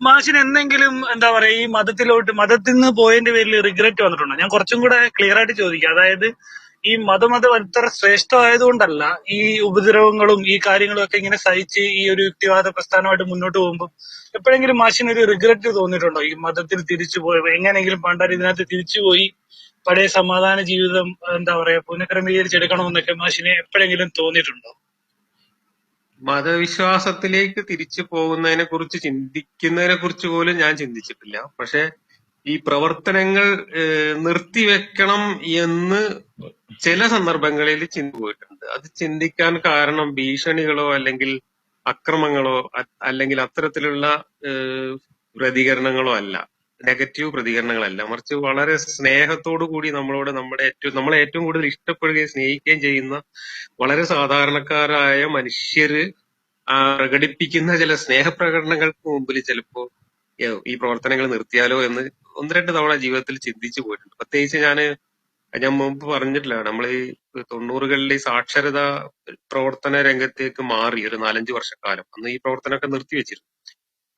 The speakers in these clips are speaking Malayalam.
മാഷിന് എന്തെങ്കിലും എന്താ പറയാ ഈ മതത്തിലോട്ട് മതത്തിൽ നിന്ന് പോയതിന്റെ പേരിൽ റിഗ്രറ്റ് വന്നിട്ടുണ്ടോ? ഞാൻ കുറച്ചും കൂടെ ക്ലിയർ ആയിട്ട് ചോദിക്കാം. അതായത് ഈ മതമത അത്ര ശ്രേഷ്ഠമായതുകൊണ്ടല്ല ഈ ഉപദ്രവങ്ങളും ഈ കാര്യങ്ങളും ഒക്കെ ഇങ്ങനെ സഹിച്ച് ഈ ഒരു യുക്തിവാദ പ്രസ്ഥാനമായിട്ട് മുന്നോട്ട് പോകുമ്പോൾ എപ്പോഴെങ്കിലും മാഷിന് ഒരു റിഗ്രറ്റ് തോന്നിയിട്ടുണ്ടോ? ഈ മതത്തിൽ തിരിച്ചു പോയ എങ്ങനെയെങ്കിലും പണ്ടാർ ഇതിനകത്ത് തിരിച്ചുപോയി പഴയ സമാധാന ജീവിതം എന്താ പറയാ പുനഃക്രമീകരിച്ചെടുക്കണമെന്നൊക്കെ മാഷിനെ എപ്പോഴെങ്കിലും തോന്നിയിട്ടുണ്ടോ? മതവിശ്വാസത്തിലേക്ക് തിരിച്ചു പോകുന്നതിനെ കുറിച്ച് ചിന്തിക്കുന്നതിനെ കുറിച്ച് പോലും ഞാൻ ചിന്തിച്ചിട്ടില്ല. പക്ഷെ ഈ പ്രവർത്തനങ്ങൾ നിർത്തിവെക്കണം എന്ന് ചില സന്ദർഭങ്ങളിൽ ചിന്തി പോയിട്ടുണ്ട് അത് ചിന്തിക്കാൻ കാരണം ഭീഷണികളോ അല്ലെങ്കിൽ അക്രമങ്ങളോ അല്ലെങ്കിൽ അത്തരത്തിലുള്ള പ്രതികരണങ്ങളോ അല്ല. നെഗറ്റീവ് പ്രതികരണങ്ങളല്ല. മറിച്ച് വളരെ സ്നേഹത്തോടു കൂടി നമ്മളോട് നമ്മുടെ ഏറ്റവും നമ്മളെ ഏറ്റവും കൂടുതൽ ഇഷ്ടപ്പെടുകയും സ്നേഹിക്കുകയും ചെയ്യുന്ന വളരെ സാധാരണക്കാരായ മനുഷ്യര് ആ പ്രകടിപ്പിക്കുന്ന ചില സ്നേഹപ്രകടനങ്ങൾക്ക് മുമ്പിൽ ചിലപ്പോ ഈ പ്രവർത്തനങ്ങൾ നിർത്തിയാലോ എന്ന് ഒന്ന് രണ്ട് തവണ ജീവിതത്തിൽ ചിന്തിച്ചു പോയിട്ടുണ്ട്. പ്രത്യേകിച്ച് ഞാൻ ഞാൻ മുമ്പ് പറഞ്ഞിട്ടില്ല. നമ്മൾ ഈ തൊണ്ണൂറുകളിൽ ഈ സാക്ഷരത പ്രവർത്തന രംഗത്തേക്ക് മാറി ഒരു നാലഞ്ച് വർഷക്കാലം. അന്ന് ഈ പ്രവർത്തനമൊക്കെ നിർത്തിവെച്ചിരുന്നു.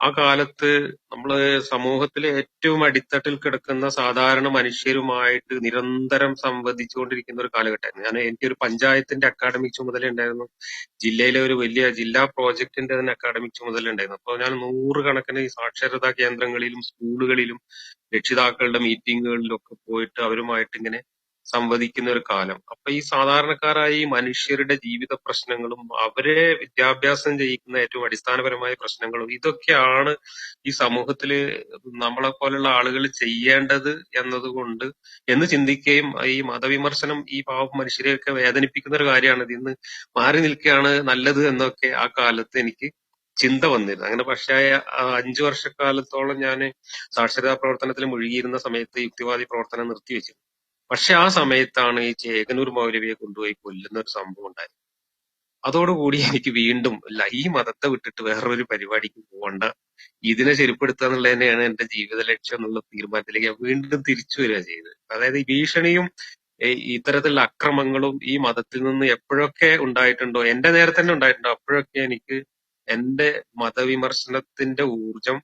ആ കാലത്ത് നമ്മൾ സമൂഹത്തിലെ ഏറ്റവും അടിത്തട്ടിൽ കിടക്കുന്ന സാധാരണ മനുഷ്യരുമായിട്ട് നിരന്തരം സംവദിച്ചുകൊണ്ടിരിക്കുന്ന ഒരു കാലഘട്ടമായിരുന്നു. ഞാൻ എനിക്ക് ഒരു പഞ്ചായത്തിന്റെ അക്കാഡമിക് ചുമതല ഉണ്ടായിരുന്നു. ജില്ലയിലെ ഒരു വലിയ ജില്ലാ പ്രോജക്ടിന്റെ തന്നെ അക്കാഡമിക് ചുമതല ഉണ്ടായിരുന്നു. അപ്പോൾ ഞാൻ നൂറുകണക്കിന് സാക്ഷരതാ കേന്ദ്രങ്ങളിലും സ്കൂളുകളിലും രക്ഷിതാക്കളുടെ മീറ്റിങ്ങുകളിലും ഒക്കെ പോയിട്ട് അവരുമായിട്ട് ഇങ്ങനെ സംവദിക്കുന്ന ഒരു കാലം. അപ്പൊ ഈ സാധാരണക്കാരായ മനുഷ്യരുടെ ജീവിത പ്രശ്നങ്ങളും അവരെ വിദ്യാഭ്യാസം ചെയ്യിക്കുന്ന ഏറ്റവും അടിസ്ഥാനപരമായ പ്രശ്നങ്ങളും ഇതൊക്കെയാണ് ഈ സമൂഹത്തിൽ നമ്മളെ പോലുള്ള ആളുകൾ ചെയ്യേണ്ടത് എന്നതുകൊണ്ട് എന്ന് ചിന്തിക്കുകയും ഈ മതവിമർശനം ഈ പാവ മനുഷ്യരെയൊക്കെ വേദനിപ്പിക്കുന്ന ഒരു കാര്യമാണ്. ഇന്ന് മാറി നിൽക്കുകയാണ് നല്ലത് എന്നൊക്കെ ആ കാലത്ത് എനിക്ക് ചിന്ത വന്നിരുന്നു. അങ്ങനെ പക്ഷേ അഞ്ചു വർഷക്കാലത്തോളം ഞാൻ സാക്ഷരതാ പ്രവർത്തനത്തിൽ മുഴുകിയിരുന്ന സമയത്ത് യുക്തിവാദി പ്രവർത്തനം നിർത്തിവെച്ചു പക്ഷെ ആ സമയത്താണ് ഈ ചേകനൂർ മൗലവിയെ കൊണ്ടുപോയി കൊല്ലുന്ന ഒരു സംഭവം ഉണ്ടായത്. അതോടുകൂടി എനിക്ക് വീണ്ടും അല്ല ഈ മതത്തെ വിട്ടിട്ട് വേറൊരു പരിപാടിക്ക് പോകണ്ട ഇതിനെ ശരിപ്പെടുത്തുക എന്നുള്ളത് തന്നെയാണ് എന്റെ ജീവിത ലക്ഷ്യം എന്നുള്ള തീരുമാനത്തിലേക്ക് ഞാൻ വീണ്ടും തിരിച്ചു വരിക ചെയ്തത്. അതായത് ഈ ഭീഷണിയും ഇത്തരത്തിലുള്ള അക്രമങ്ങളും ഈ മതത്തിൽ നിന്ന് എപ്പോഴൊക്കെ ഉണ്ടായിട്ടുണ്ടോ എന്റെ നേരെ തന്നെ ഉണ്ടായിട്ടുണ്ടോ അപ്പോഴൊക്കെ എനിക്ക് എന്റെ മതവിമർശനത്തിന്റെ ഊർജം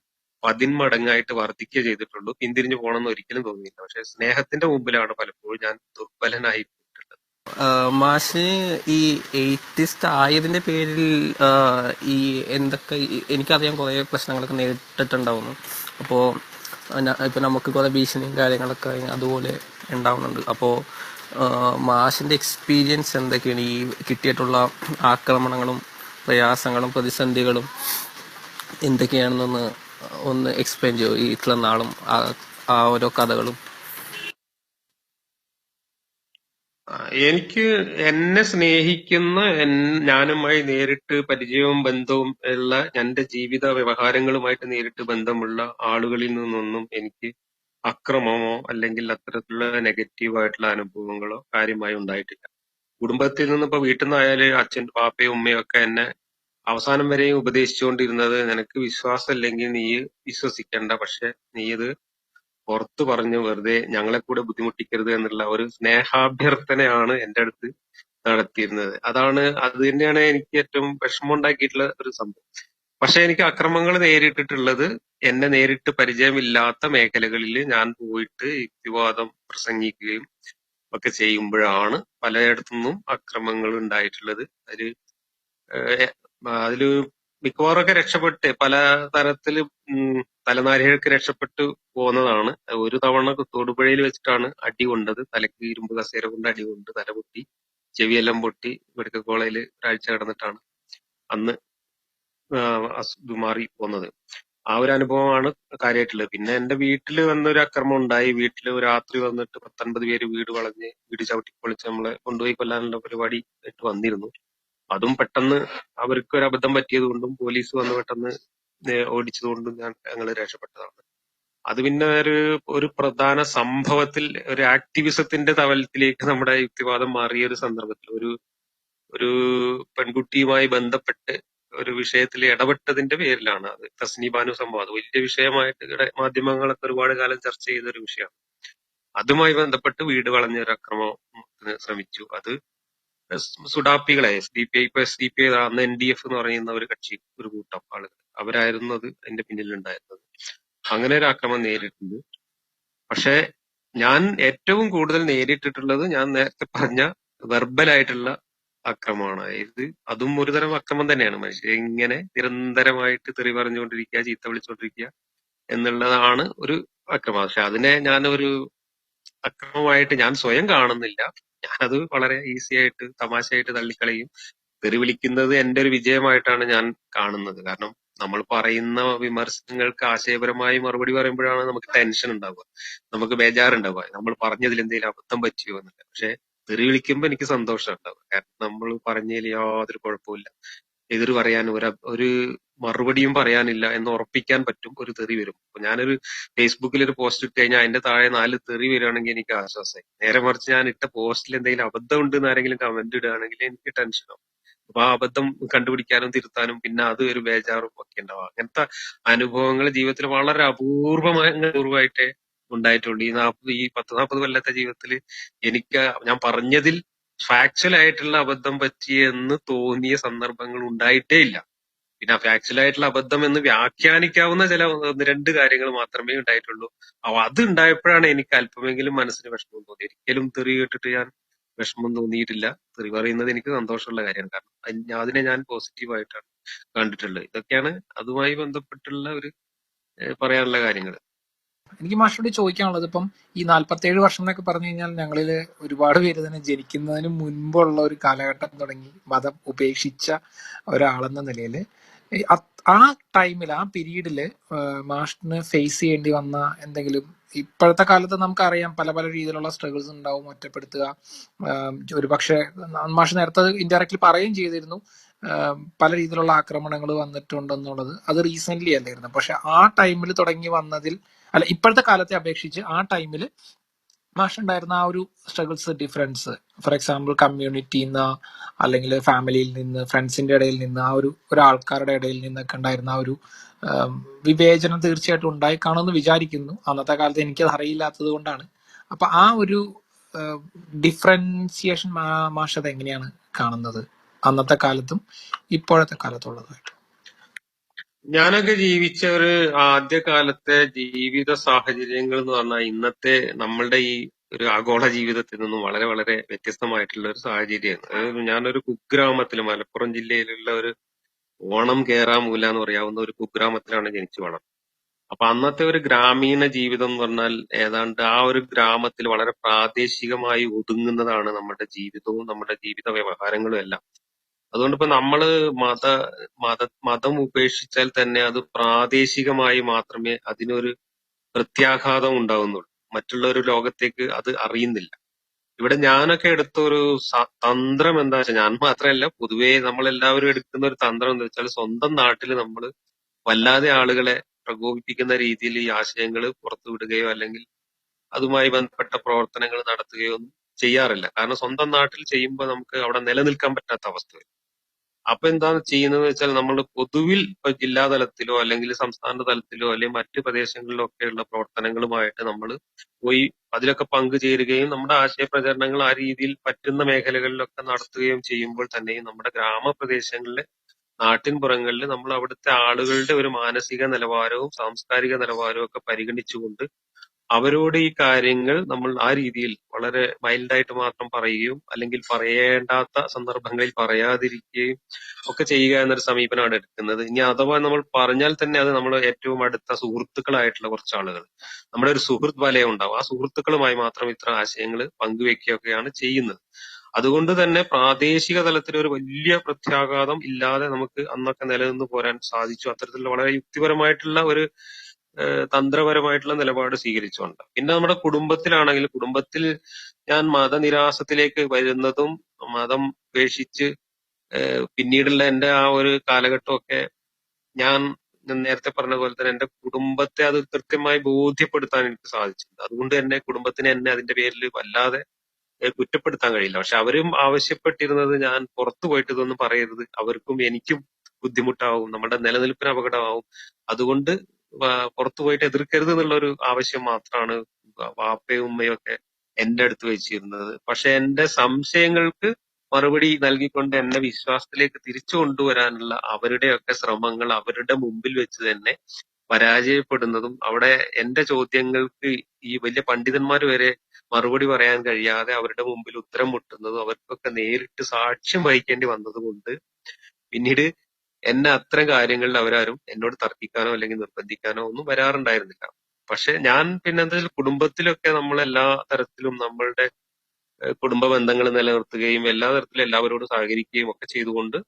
പതിന്മടങ്ങായിട്ട് വർദ്ധിക്കുക ചെയ്തിട്ടുള്ളൂ. പിന്തിരിഞ്ഞു പോകണമെന്ന് ഒരിക്കലും തോന്നിയില്ല. പക്ഷെ സ്നേഹത്തിന്റെ മുമ്പിലാണ് പലപ്പോഴും ഞാൻ ദുർബലനായി പോയിട്ടുള്ളത്. മാഷ് ഈ എയ്റ്റിസ്റ്റ് ആയതിന്റെ പേരിൽ ഈ എന്തൊക്കെ എനിക്കറിയാം കുറെ പ്രശ്നങ്ങളൊക്കെ നേരിട്ടിട്ടുണ്ടാവുന്നു. അപ്പോ ഇപ്പൊ നമുക്ക് കുറെ ഭീഷണിയും കാര്യങ്ങളൊക്കെ അതുപോലെ ഉണ്ടാവുന്നുണ്ട്. അപ്പോ മാഷിന്റെ എക്സ്പീരിയൻസ് എന്തൊക്കെയാണ്? ഈ കിട്ടിയിട്ടുള്ള ആക്രമണങ്ങളും പ്രയാസങ്ങളും പ്രതിസന്ധികളും എന്തൊക്കെയാണെന്നൊന്ന് ഒന്ന് എക്സ്പ്ലെയിൻ ചെയ്യൂ ഈ ഇത്ര നാളും ആ ഓരോ കഥകളും. എനിക്ക് എന്നെ സ്നേഹിക്കുന്ന ഞാനുമായി നേരിട്ട് പരിചയവും ബന്ധവും ഉള്ള എന്റെ ജീവിത വ്യവഹാരങ്ങളുമായിട്ട് നേരിട്ട് ബന്ധമുള്ള ആളുകളിൽ നിന്നൊന്നും എനിക്ക് അക്രമമോ അല്ലെങ്കിൽ അത്തരത്തിലുള്ള നെഗറ്റീവ് ആയിട്ടുള്ള അനുഭവങ്ങളോ കാര്യമായി ഉണ്ടായിട്ടില്ല. കുടുംബത്തിൽ നിന്ന് ഇപ്പൊ വീട്ടിൽ നിന്നായാലും അച്ഛൻ പാപ്പയും ഉമ്മയും ഒക്കെ എന്നെ അവസാനം വരെയും ഉപദേശിച്ചുകൊണ്ടിരുന്നത് നിനക്ക് വിശ്വാസം ഇല്ലെങ്കിൽ നീ വിശ്വസിക്കണ്ട. പക്ഷെ നീ ഇത് പുറത്തു പറഞ്ഞു വെറുതെ ഞങ്ങളെ കൂടെ ബുദ്ധിമുട്ടിക്കരുത് എന്നുള്ള ഒരു സ്നേഹാഭ്യർത്ഥനയാണ് എന്റെ അടുത്ത് നടത്തിയിരുന്നത്. അതാണ് അത് തന്നെയാണ് എനിക്ക് ഏറ്റവും വിഷമമുണ്ടാക്കിയിട്ടുള്ള ഒരു സംഭവം. പക്ഷെ എനിക്ക് അക്രമങ്ങൾ നേരിട്ടിട്ടുള്ളത് എന്നെ നേരിട്ട് പരിചയമില്ലാത്ത മേഖലകളിൽ ഞാൻ പോയിട്ട് യുക്തിവാദം പ്രസംഗിക്കുകയും ഒക്കെ ചെയ്യുമ്പോഴാണ് പലയിടത്തുനിന്നും അക്രമങ്ങൾ ഉണ്ടായിട്ടുള്ളത്. ഏഹ് അതിൽ മിക്കവാറൊക്കെ രക്ഷപ്പെട്ട് പല തരത്തിൽ തലനാരികൾക്ക് രക്ഷപ്പെട്ടു പോകുന്നതാണ്. ഒരു തവണ തൊടുപുഴയിൽ വെച്ചിട്ടാണ് അടി കൊണ്ടത്. തലക്ക് ഇരുമ്പ് കസേര കൊണ്ട് അടി കൊണ്ട് തല പൊട്ടി ചെവിയെല്ലാം പൊട്ടി മെഡിക്കൽ കോളേജിൽ ഒരാഴ്ച കിടന്നിട്ടാണ് അന്ന് മാറി പോന്നത്. ആ ഒരു അനുഭവമാണ് കാര്യമായിട്ടുള്ളത്. പിന്നെ എന്റെ വീട്ടിൽ വന്നൊരു അക്രമം ഉണ്ടായി. വീട്ടിൽ രാത്രി വന്നിട്ട് പത്തൊൻപത് പേര് വീട് വളഞ്ഞ് വീട് ചവിട്ടി പൊളിച്ച് നമ്മളെ കൊണ്ടുപോയി കൊല്ലാനുള്ള പരിപാടി ആയിട്ട് വന്നിരുന്നു. അതും പെട്ടെന്ന് അവർക്ക് ഒരു അബദ്ധം പറ്റിയത് കൊണ്ടും പോലീസ് വന്ന് പെട്ടെന്ന് ഓടിച്ചത് കൊണ്ടും ഞാൻ ഞങ്ങൾ രക്ഷപ്പെട്ടതാണ്. അത് പിന്നെ ഒരു ഒരു പ്രധാന സംഭവത്തിൽ ഒരു ആക്ടിവിസത്തിന്റെ തലത്തിലേക്ക് നമ്മുടെ യുക്തിവാദം മാറിയ ഒരു സന്ദർഭത്തിൽ ഒരു ഒരു പെൺകുട്ടിയുമായി ബന്ധപ്പെട്ട് ഒരു വിഷയത്തിൽ ഇടപെട്ടതിന്റെ പേരിലാണ് അത്. തസ്നി ബാനു സംഭവം. അത് വലിയ വിഷയമായിട്ട് മാധ്യമങ്ങളൊക്കെ ഒരുപാട് കാലം ചർച്ച ചെയ്ത ഒരു വിഷയമാണ്. അതുമായി ബന്ധപ്പെട്ട് വീട് വളഞ്ഞ ഒരു അക്രമത്തിന് ശ്രമിച്ചു. അത് സുഡാപ്പികളെ എസ് ഡി പി ഐ ഇപ്പൊ എസ് ഡി പി ഐ അന്ന് എൻ ഡി എഫ് എന്ന് പറയുന്ന ഒരു കക്ഷി ഒരു കൂട്ടം ആളുകൾ. അവരായിരുന്നു അത് അതിന്റെ പിന്നിലുണ്ടായിരുന്നത്. അങ്ങനെ ഒരു ആക്രമണം നേരിട്ടുണ്ട്. പക്ഷെ ഞാൻ ഏറ്റവും കൂടുതൽ നേരിട്ടിട്ടുള്ളത് ഞാൻ നേരത്തെ പറഞ്ഞ വെർബലായിട്ടുള്ള അക്രമമാണ് അതായത് അതും ഒരുതരം അക്രമം തന്നെയാണ്. മനുഷ്യരെ ഇങ്ങനെ നിരന്തരമായിട്ട് തെറി പറഞ്ഞുകൊണ്ടിരിക്കുക ചീത്ത വിളിച്ചുകൊണ്ടിരിക്കുക എന്നുള്ളതാണ് ഒരു അക്രമം പക്ഷെ അതിനെ ഞാനൊരു അക്രമമായിട്ട് ഞാൻ സ്വയം കാണുന്നില്ല. ഞാനത് വളരെ ഈസി ആയിട്ട് തമാശയായിട്ട് തള്ളിക്കളയും. തെറിവിളിക്കുന്നത് എന്റെ ഒരു വിജയമായിട്ടാണ് ഞാൻ കാണുന്നത്. കാരണം നമ്മൾ പറയുന്ന വിമർശനങ്ങൾക്ക് ആശയപരമായി മറുപടി പറയുമ്പോഴാണ് നമുക്ക് ടെൻഷൻ ഉണ്ടാവുക. നമുക്ക് ബേജാറുണ്ടാവുക. നമ്മൾ പറഞ്ഞതിൽ എന്തെങ്കിലും അബദ്ധം പറ്റിയോ എന്നില്ല പക്ഷെ തെറി വിളിക്കുമ്പോ എനിക്ക് സന്തോഷം ഉണ്ടാവുക കാരണം നമ്മൾ പറഞ്ഞതിൽ യാതൊരു കുഴപ്പമില്ല എതിർ പറയാൻ ഒരു ഒരു മറുപടിയും പറയാനില്ല എന്ന് ഉറപ്പിക്കാൻ പറ്റും ഒരു തെറി വരും. ഞാനൊരു ഫേസ്ബുക്കിൽ ഒരു പോസ്റ്റ് ഇട്ട് കഴിഞ്ഞാൽ അതിന്റെ താഴെ നാല് തെറി വരികയാണെങ്കിൽ എനിക്ക് ആശ്വാസമായി നേരെ മറിച്ച് ഞാൻ ഇട്ട പോസ്റ്റിൽ എന്തെങ്കിലും അബദ്ധം ഉണ്ട് ആരെങ്കിലും കമന്റ് ഇടുകയാണെങ്കിൽ എനിക്ക് ടെൻഷനാവും അപ്പൊ ആ അബദ്ധം കണ്ടുപിടിക്കാനും തിരുത്താനും പിന്നെ അത് ഒരു ബേജാറും ഒക്കെ ഉണ്ടാവും. അങ്ങനത്തെ അനുഭവങ്ങൾ ജീവിതത്തിൽ വളരെ അപൂർവമായ അപൂർവമായിട്ടേ ഉണ്ടായിട്ടുള്ളൂ. ഈ നാൽപ്പത് ഈ പത്ത് നാൽപ്പത് കൊല്ലത്തെ ജീവിതത്തിൽ എനിക്ക് ഞാൻ പറഞ്ഞതിൽ ഫാക്ച്വൽ ആയിട്ടുള്ള അബദ്ധം പറ്റിയെന്ന് തോന്നിയ സന്ദർഭങ്ങൾ ഉണ്ടായിട്ടേ ഇല്ല. പിന്നെ ഫാക്ച്വൽ ആയിട്ടുള്ള അബദ്ധം എന്ന് വ്യാഖ്യാനിക്കാവുന്ന ചില ഒന്ന് രണ്ട് കാര്യങ്ങൾ മാത്രമേ ഉണ്ടായിട്ടുള്ളൂ. അപ്പൊ അത് ഉണ്ടായപ്പോഴാണ് എനിക്ക് അല്പമെങ്കിലും മനസ്സിന് വിഷമം തോന്നി ഒരിക്കലും തെറി കേട്ടിട്ട് ഞാൻ വിഷമം തോന്നിയിട്ടില്ല. തെറി പറയുന്നത് എനിക്ക് സന്തോഷമുള്ള കാര്യമാണ്. കാരണം ഞാൻ- അതിനെ ഞാൻ പോസിറ്റീവായിട്ടാണ് കണ്ടിട്ടുള്ളത്. ഇതൊക്കെയാണ് അതുമായി ബന്ധപ്പെട്ടുള്ള ഒരു പറയാനുള്ള കാര്യങ്ങൾ. എനിക്ക് മാഷോട് ചോദിക്കാനുള്ളത് ഇപ്പം ഈ നാല്പത്തേഴ് വർഷം എന്നൊക്കെ പറഞ്ഞു കഴിഞ്ഞാൽ ഞങ്ങളിൽ ഒരുപാട് പേര് തന്നെ ജനിക്കുന്നതിന് മുൻപുള്ള ഒരു കാലഘട്ടം തുടങ്ങി മതം ഉപേക്ഷിച്ച ഒരാളെന്ന നിലയിൽ ആ ടൈമിൽ ആ പീരീഡിൽ മാഷിന് ഫേസ് ചെയ്യേണ്ടി വന്ന എന്തെങ്കിലും ഇപ്പോഴത്തെ കാലത്ത് നമുക്കറിയാം പല പല രീതിയിലുള്ള സ്ട്രഗിൾസ് ഉണ്ടാവും ഒറ്റപ്പെടുത്തുക. ഒരുപക്ഷെ മാഷ് നേരത്തെ ഇൻഡയറക്റ്റ്ലി പറയുകയും ചെയ്തിരുന്നു. പല രീതിയിലുള്ള ആക്രമണങ്ങൾ വന്നിട്ടുണ്ടെന്നുള്ളത് അത് റീസെന്റ് അല്ലായിരുന്നു. പക്ഷെ ആ ടൈമിൽ തുടങ്ങി വന്നതിൽ അല്ല ഇപ്പോഴത്തെ കാലത്തെ അപേക്ഷിച്ച് ആ ടൈമിൽ മാഷുണ്ടായിരുന്ന ആ ഒരു സ്ട്രഗിൾസ് ഡിഫറൻസ് ഫോർ എക്സാമ്പിൾ കമ്മ്യൂണിറ്റിയിൽ നിന്ന് അല്ലെങ്കിൽ ഫാമിലിയിൽ നിന്ന് ഫ്രണ്ട്സിന്റെ ഇടയിൽ നിന്ന് ആ ഒരു ഒരാൾക്കാരുടെ ഇടയിൽ നിന്നൊക്കെ ഉണ്ടായിരുന്ന ആ ഒരു വിവേചനം തീർച്ചയായിട്ടും ഉണ്ടായി കാണുമെന്ന് വിചാരിക്കുന്നു. അന്നത്തെ കാലത്ത് എനിക്കത് അറിയില്ലാത്തത് കൊണ്ടാണ്. അപ്പൊ ആ ഒരു ഡിഫറൻസിയേഷൻ മാഷ് അത് എങ്ങനെയാണ് കാണുന്നത്? അന്നത്തെ കാലത്തും ഇപ്പോഴത്തെ കാലത്തുള്ളതായിട്ട്. ഞാനൊക്കെ ജീവിച്ച ഒരു ആദ്യകാലത്തെ ജീവിത സാഹചര്യങ്ങൾ എന്ന് പറഞ്ഞാൽ ഇന്നത്തെ നമ്മളുടെ ഈ ഒരു ആഗോള ജീവിതത്തിൽ നിന്നും വളരെ വളരെ വ്യത്യസ്തമായിട്ടുള്ള ഒരു സാഹചര്യമാണ്. അതായത് ഞാനൊരു കുഗ്രാമത്തിൽ മലപ്പുറം ജില്ലയിലുള്ള ഒരു ഓണം കേറാമൂല എന്ന് പറയാവുന്ന ഒരു കുഗ്രാമത്തിലാണ് ജനിച്ചു വളർന്നത് അപ്പൊ അന്നത്തെ ഒരു ഗ്രാമീണ ജീവിതം എന്ന് പറഞ്ഞാൽ ഏതാണ്ട് ആ ഒരു ഗ്രാമത്തിൽ വളരെ പ്രാദേശികമായി ഒതുങ്ങുന്നതാണ് നമ്മുടെ ജീവിതവും നമ്മുടെ ജീവിത വ്യവഹാരങ്ങളും എല്ലാം. അതുകൊണ്ട് ഇപ്പൊ നമ്മൾ മത മത മതം ഉപേക്ഷിച്ചാൽ തന്നെ അത് പ്രാദേശികമായി മാത്രമേ അതിനൊരു പ്രത്യാഘാതം ഉണ്ടാവുന്നുള്ളൂ. മറ്റുള്ള ഒരു ലോകത്തേക്ക് അത് അറിയുന്നില്ല. ഇവിടെ ഞാനൊക്കെ എടുത്ത ഒരു തന്ത്രം എന്താ വെച്ചാൽ ഞാൻ മാത്രമല്ല പൊതുവേ നമ്മളെല്ലാവരും എടുക്കുന്ന ഒരു തന്ത്രം എന്താ വെച്ചാൽ സ്വന്തം നാട്ടിൽ നമ്മൾ വല്ലാതെ ആളുകളെ പ്രകോപിപ്പിക്കുന്ന രീതിയിൽ ഈ ആശയങ്ങൾ പുറത്തുവിടുകയോ അല്ലെങ്കിൽ അതുമായി ബന്ധപ്പെട്ട പ്രവർത്തനങ്ങൾ നടത്തുകയോ ഒന്നും ചെയ്യാറില്ല. കാരണം സ്വന്തം നാട്ടിൽ ചെയ്യുമ്പോൾ നമുക്ക് അവിടെ നിലനിൽക്കാൻ പറ്റാത്ത അവസ്ഥ വരും. അപ്പൊ എന്താണ് ചെയ്യുന്നത് വെച്ചാൽ നമ്മൾ പൊതുവിൽ ഇപ്പൊ ജില്ലാ തലത്തിലോ അല്ലെങ്കിൽ സംസ്ഥാന തലത്തിലോ അല്ലെങ്കിൽ മറ്റ് പ്രദേശങ്ങളിലോ ഒക്കെയുള്ള പ്രവർത്തനങ്ങളുമായിട്ട് നമ്മൾ പോയി അതിലൊക്കെ പങ്കുചേരുകയും നമ്മുടെ ആശയ പ്രചരണങ്ങൾ ആ രീതിയിൽ പറ്റുന്ന മേഖലകളിലൊക്കെ നടത്തുകയും ചെയ്യുമ്പോൾ തന്നെയും നമ്മുടെ ഗ്രാമപ്രദേശങ്ങളിലെ നാട്ടിൻപുറങ്ങളിൽ നമ്മൾ അവിടുത്തെ ആളുകളുടെ ഒരു മാനസിക നിലവാരവും സാംസ്കാരിക നിലവാരവും ഒക്കെ പരിഗണിച്ചുകൊണ്ട് അവരോട് ഈ കാര്യങ്ങൾ നമ്മൾ ആ രീതിയിൽ വളരെ മൈൽഡായിട്ട് മാത്രം പറയുകയും അല്ലെങ്കിൽ പറയേണ്ടാത്ത സന്ദർഭങ്ങളിൽ പറയാതിരിക്കുകയും ഒക്കെ ചെയ്യുക എന്നൊരു സമീപനമാണ് എടുക്കുന്നത്. ഇനി അഥവാ നമ്മൾ പറഞ്ഞാൽ തന്നെ അത് നമ്മൾ ഏറ്റവും അടുത്ത സുഹൃത്തുക്കളായിട്ടുള്ള കുറച്ച് ആളുകൾ. നമ്മുടെ ഒരു സുഹൃത്ത് വലയം ഉണ്ടാവും. ആ സുഹൃത്തുക്കളുമായി മാത്രം ഇത്തരം ആശയങ്ങൾ പങ്കുവെക്കുകയൊക്കെയാണ് ചെയ്യുന്നത്. അതുകൊണ്ട് തന്നെ പ്രാദേശിക തലത്തിൽ ഒരു വലിയ പ്രത്യാഘാതം ഇല്ലാതെ നമുക്ക് അന്നൊക്കെ നിലനിന്ന് പോരാൻ സാധിച്ചു. അത്തരത്തിലുള്ള വളരെ യുക്തിപരമായിട്ടുള്ള ഒരു തന്ത്രപരമായിട്ടുള്ള നിലപാട് സ്വീകരിച്ചുകൊണ്ട്. പിന്നെ നമ്മുടെ കുടുംബത്തിലാണെങ്കിൽ കുടുംബത്തിൽ ഞാൻ മതനിരാസത്തിലേക്ക് വരുന്നതും മതം ഉപേക്ഷിച്ച് പിന്നീടുള്ള എന്റെ ആ ഒരു കാലഘട്ടമൊക്കെ ഞാൻ നേരത്തെ പറഞ്ഞ പോലെ തന്നെ എന്റെ കുടുംബത്തെ അത് കൃത്യമായി ബോധ്യപ്പെടുത്താൻ എനിക്ക് സാധിച്ചിട്ടുണ്ട്. അതുകൊണ്ട് തന്നെ കുടുംബത്തിന് എന്നെ അതിന്റെ പേരിൽ വല്ലാതെ കുറ്റപ്പെടുത്താൻ കഴിയില്ല. പക്ഷെ അവരും ആവശ്യപ്പെട്ടിരുന്നത് ഞാൻ പുറത്തു പോയിട്ട് ഇതൊന്നും പറയരുത്. അവർക്കും എനിക്കും ബുദ്ധിമുട്ടാവും നമ്മുടെ നിലനിൽപ്പിന് അപകടമാവും. അതുകൊണ്ട് പുറത്തു പോയിട്ട് എതിർക്കരുത് എന്നുള്ള ഒരു ആവശ്യം മാത്രമാണ് വാപ്പയും ഉമ്മയും ഒക്കെ എന്റെ അടുത്ത് വെച്ചിരുന്നത്. പക്ഷെ എന്റെ സംശയങ്ങൾക്ക് മറുപടി നൽകിക്കൊണ്ട് എന്നെ വിശ്വാസത്തിലേക്ക് തിരിച്ചു കൊണ്ടുവരാനുള്ള അവരുടെയൊക്കെ ശ്രമങ്ങൾ അവരുടെ മുമ്പിൽ വെച്ച് തന്നെ പരാജയപ്പെടുന്നതും അവിടെ എന്റെ ചോദ്യങ്ങൾക്ക് ഈ വലിയ പണ്ഡിതന്മാർ വരെ മറുപടി പറയാൻ കഴിയാതെ അവരുടെ മുമ്പിൽ ഉത്തരം മുട്ടുന്നതും അവർക്കൊക്കെ നേരിട്ട് സാക്ഷ്യം വഹിക്കേണ്ടി വന്നതുകൊണ്ട് പിന്നീട് എന്നെ അത്തരം കാര്യങ്ങളിൽ അവരാരും എന്നോട് തർക്കിക്കാനോ അല്ലെങ്കിൽ നിർബന്ധിക്കാനോ ഒന്നും വരാറുണ്ടായിരുന്നില്ല. പക്ഷെ ഞാൻ പിന്നെ എന്താ വെച്ചാൽ കുടുംബത്തിലൊക്കെ നമ്മൾ എല്ലാ തരത്തിലും നമ്മളുടെ കുടുംബ ബന്ധങ്ങൾ നിലനിർത്തുകയും എല്ലാ തരത്തിലും എല്ലാവരോടും സഹകരിക്കുകയും ഒക്കെ ചെയ്തുകൊണ്ട്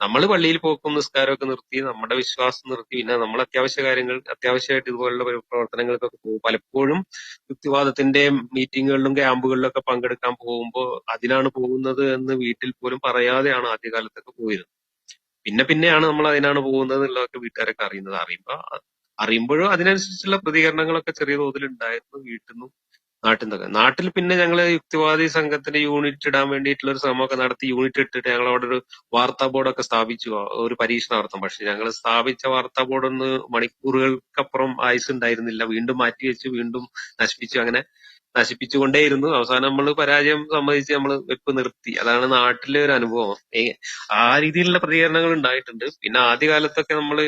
നമ്മൾ പള്ളിയിൽ പോക്കും നിസ്കാരമൊക്കെ നിർത്തി നമ്മുടെ വിശ്വാസം നിർത്തി പിന്നെ നമ്മൾ അത്യാവശ്യ കാര്യങ്ങൾ അത്യാവശ്യമായിട്ട് ഇതുപോലുള്ള പ്രവർത്തനങ്ങൾക്കൊക്കെ പോകും. പലപ്പോഴും യുക്തിവാദത്തിന്റെ മീറ്റിങ്ങുകളിലും ക്യാമ്പുകളിലൊക്കെ പങ്കെടുക്കാൻ പോകുമ്പോൾ അതിനാണ് പോകുന്നത് എന്ന് വീട്ടിൽ പോലും പറയാതെയാണ് ആദ്യകാലത്തൊക്കെ പോയിരുന്നത്. പിന്നെ പിന്നെയാണ് നമ്മൾ അതിനാണ് പോകുന്നത് എന്നുള്ളതൊക്കെ വീട്ടുകാരൊക്കെ അറിയുന്നത്. അറിയുമ്പോ അറിയുമ്പോഴും അതിനനുസരിച്ചുള്ള പ്രതികരണങ്ങളൊക്കെ ചെറിയ തോതിൽ ഉണ്ടായിരുന്നു വീട്ടിൽ നിന്നും നാട്ടിൽ നിന്നൊക്കെ നാട്ടിൽ പിന്നെ ഞങ്ങൾ യുക്തിവാദി സംഘത്തിന്റെ യൂണിറ്റ് ഇടാൻ വേണ്ടിയിട്ടുള്ള ഒരു ശ്രമമൊക്കെ നടത്തി യൂണിറ്റ് ഇട്ടിട്ട് ഞങ്ങൾ അവിടെ ഒരു വാർത്താ ബോർഡൊക്കെ സ്ഥാപിച്ചു. ഒരു പരീക്ഷണാർത്ഥം പക്ഷെ ഞങ്ങൾ സ്ഥാപിച്ച വാർത്താ ബോർഡൊന്ന് മണിക്കൂറുകൾക്കപ്പുറം ആയുസ് ഉണ്ടായിരുന്നില്ല. വീണ്ടും മാറ്റി വെച്ച് വീണ്ടും നശിപ്പിച്ചു. അങ്ങനെ നശിപ്പിച്ചുകൊണ്ടേയിരുന്നു. അവസാനം നമ്മൾ പരാജയം സമ്മതിച്ച് നമ്മൾ വെപ്പ് നിർത്തി. അതാണ് നാട്ടിലെ ഒരു അനുഭവം. ആ രീതിയിലുള്ള പ്രതികരണങ്ങൾ ഉണ്ടായിട്ടുണ്ട്. പിന്നെ ആദ്യകാലത്തൊക്കെ നമ്മൾ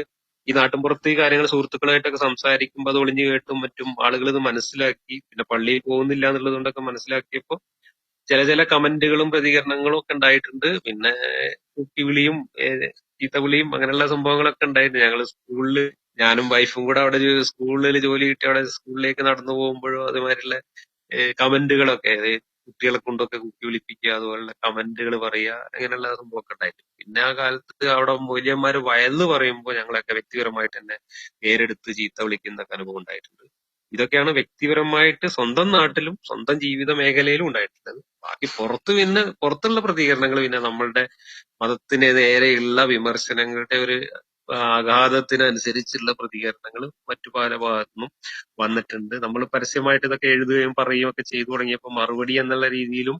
ഈ നാട്ടിൻപുറത്ത് ഈ കാര്യങ്ങൾ സുഹൃത്തുക്കളായിട്ടൊക്കെ സംസാരിക്കുമ്പോൾ അത് ഒളിഞ്ഞു കേട്ടും മറ്റും ആളുകൾ ഇത് മനസ്സിലാക്കി പിന്നെ പള്ളിയിൽ പോകുന്നില്ല എന്നുള്ളത് കൊണ്ടൊക്കെ മനസ്സിലാക്കിയപ്പോ ചില ചില കമന്റുകളും പ്രതികരണങ്ങളും ഒക്കെ ഉണ്ടായിട്ടുണ്ട്. പിന്നെ കുട്ടിവിളിയും ചീത്തവിളിയും അങ്ങനെയുള്ള സംഭവങ്ങളൊക്കെ ഉണ്ടായിരുന്നു. ഞങ്ങൾ സ്കൂളിൽ ഞാനും വൈഫും കൂടെ അവിടെ സ്കൂളിൽ ജോലി കിട്ടി അവിടെ സ്കൂളിലേക്ക് നടന്നു പോകുമ്പോഴും അതുമാതിരിയുള്ള കമന്റുകളൊക്കെ കുട്ടികളെ കൊണ്ടൊക്കെ കുത്തി വിളിപ്പിക്കുക അതുപോലുള്ള കമന്റുകൾ പറയുക അങ്ങനെയുള്ള സംഭവമൊക്കെ ഉണ്ടായിരുന്നു പിന്നെ ആ കാലത്ത് അവിടെ മൂല്യന്മാര് വയന്ന് പറയുമ്പോൾ ഞങ്ങളൊക്കെ വ്യക്തിപരമായിട്ട് തന്നെ പേരെടുത്ത് ചീത്ത വിളിക്കുന്നൊക്കെ അനുഭവം ഉണ്ടായിട്ടുണ്ട്. ഇതൊക്കെയാണ് വ്യക്തിപരമായിട്ട് സ്വന്തം നാട്ടിലും സ്വന്തം ജീവിത മേഖലയിലും ഉണ്ടായിട്ടുള്ളത്. ബാക്കി പുറത്ത് പിന്നെ പുറത്തുള്ള പ്രതികരണങ്ങൾ പിന്നെ നമ്മളുടെ മതത്തിന് നേരെയുള്ള വിമർശനങ്ങളുടെ ഒരു ആഘാതത്തിനനുസരിച്ചുള്ള പ്രതികരണങ്ങൾ മറ്റു പല ഭാഗത്തുനിന്നും വന്നിട്ടുണ്ട്. നമ്മൾ പരസ്യമായിട്ട് ഇതൊക്കെ എഴുതുകയും പറയുകയും ഒക്കെ ചെയ്തു തുടങ്ങിയപ്പോൾ മറുപടി എന്നുള്ള രീതിയിലും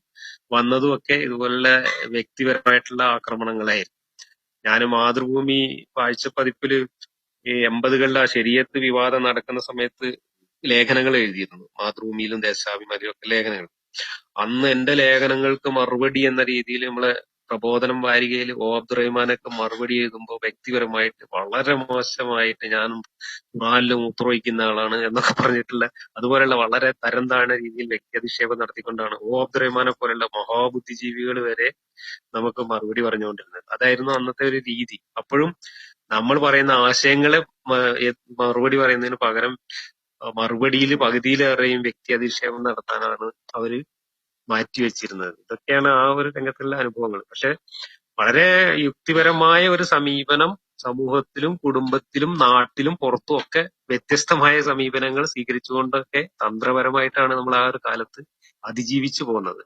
വന്നതും ഒക്കെ ഇതുപോലുള്ള വ്യക്തിപരമായിട്ടുള്ള ആക്രമണങ്ങളായിരുന്നു. ഞാൻ മാതൃഭൂമി ആഴ്ചപ്പതിപ്പിൽ ഈ എൺപതുകളിൽ ആ ശരീരത്ത് വിവാദം നടക്കുന്ന സമയത്ത് ലേഖനങ്ങൾ എഴുതിയിരുന്നു. മാതൃഭൂമിയിലും ദേശാഭിമാനിയിലും ഒക്കെ ലേഖനങ്ങൾ. അന്ന് എന്റെ ലേഖനങ്ങൾക്ക് മറുപടി എന്ന രീതിയിൽ നമ്മളെ പ്രബോധനം വാരികയിൽ ഓ അബ്ദുറഹ്മാനൊക്കെ മറുപടി എഴുതുമ്പോൾ വ്യക്തിപരമായിട്ട് വളരെ മോശമായിട്ട് ഞാൻ ഖുറാനിലും മൂത്രമൊഴിക്കുന്ന ആളാണ് എന്നൊക്കെ പറഞ്ഞിട്ടുള്ള അതുപോലെയുള്ള വളരെ തരം താഴ്ന്ന രീതിയിൽ വ്യക്തിയധിക്ഷേപം നടത്തിക്കൊണ്ടാണ് ഓ അബ്ദുറഹ്മാനെ പോലുള്ള മഹാബുദ്ധിജീവികൾ വരെ നമുക്ക് മറുപടി പറഞ്ഞുകൊണ്ടിരുന്നത്. അതായിരുന്നു അന്നത്തെ ഒരു രീതി. അപ്പോഴും നമ്മൾ പറയുന്ന ആശയങ്ങളെ മറുപടി പറയുന്നതിന് പകരം മറുപടിയിൽ പകുതിയിലേറെയും വ്യക്തി അധിക്ഷേപം നടത്താനാണ് അവർ മാറ്റിവെച്ചിരുന്നത് ഇതൊക്കെയാണ് ആ ഒരു രംഗത്തുള്ള അനുഭവങ്ങൾ. പക്ഷെ വളരെ യുക്തിപരമായ ഒരു സമീപനം സമൂഹത്തിലും കുടുംബത്തിലും നാട്ടിലും പുറത്തും ഒക്കെ വ്യത്യസ്തമായ സമീപനങ്ങൾ സ്വീകരിച്ചുകൊണ്ടൊക്കെ തന്ത്രപരമായിട്ടാണ് നമ്മൾ ആ ഒരു കാലത്ത് അതിജീവിച്ചു പോകുന്നത്